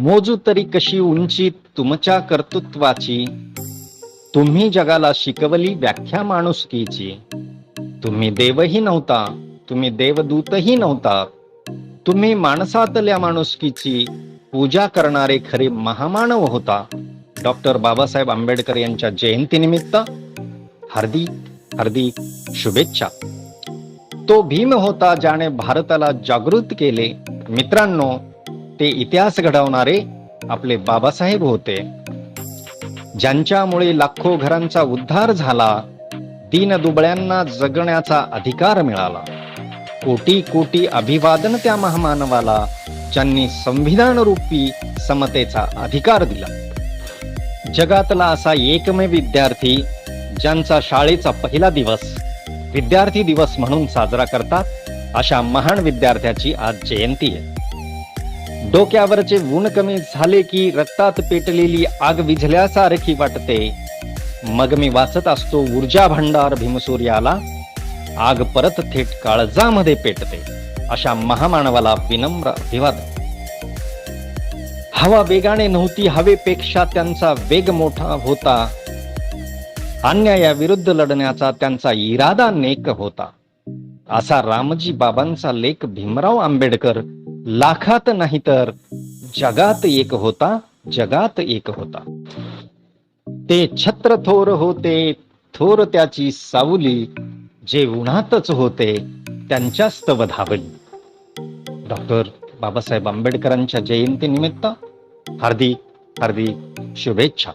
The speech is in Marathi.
मोजू तरी कशी उंची तुमच्या कर्तृत्वाची? तुम्ही जगाला शिकवली व्याख्या माणुसकीची. तुम्ही देवही नव्हता तुम्ही देवदूतही नव्हता. तुम्ही माणसातल्या माणुसकीची पूजा करणारे खरे महामानव होता. डॉक्टर बाबासाहेब आंबेडकर यांच्या जयंतीनिमित्त हार्दिक हार्दिक शुभेच्छा. तो भीम होता ज्याने भारताला जागृत केले. मित्रांनो ते इतिहास घडवणारे आपले बाबासाहेब होते. ज्यांच्यामुळे लाखो घरांचा उद्धार झाला दीन दुबळ्यांना जगण्याचा अधिकार मिळाला. कोटी कोटी अभिवादन त्या महामानवाला ज्यांनी संविधान रूपी समतेचा अधिकार दिला. जगातला असा एकमेव विद्यार्थी ज्यांचा शाळेचा पहिला दिवस विद्यार्थी दिवस म्हणून साजरा करतात अशा महान विद्यार्थ्याची आज जयंती आहे. डोक्यावरचे ऊन कमी झाले की रक्तात पेटलेली आग विझल्यासारखी वाटते. मग मी वाचत असतो ऊर्जा भांडार भीमसूर्याला. आग परत थेट काळजामध्ये पेटते. अशा महामानवाला विनम्र अभिवादन. हवा वेगाने नव्हती हवेपेक्षा त्यांचा वेग मोठा होता. अन्यायाविरुद्ध लढण्याचा त्यांचा इरादा नेक होता. असा रामजी बाबांचा लेख भीमराव आंबेडकर लाखात नाही तर जगात एक होता जगात एक होता. ते छत्र थोर होते थोर त्याची सावली जे उन्हातच होते त्यांच्या स्तव धावली. डॉक्टर बाबासाहेब आंबेडकरांच्या जयंतीनिमित्त हार्दिक हार्दिक शुभेच्छा.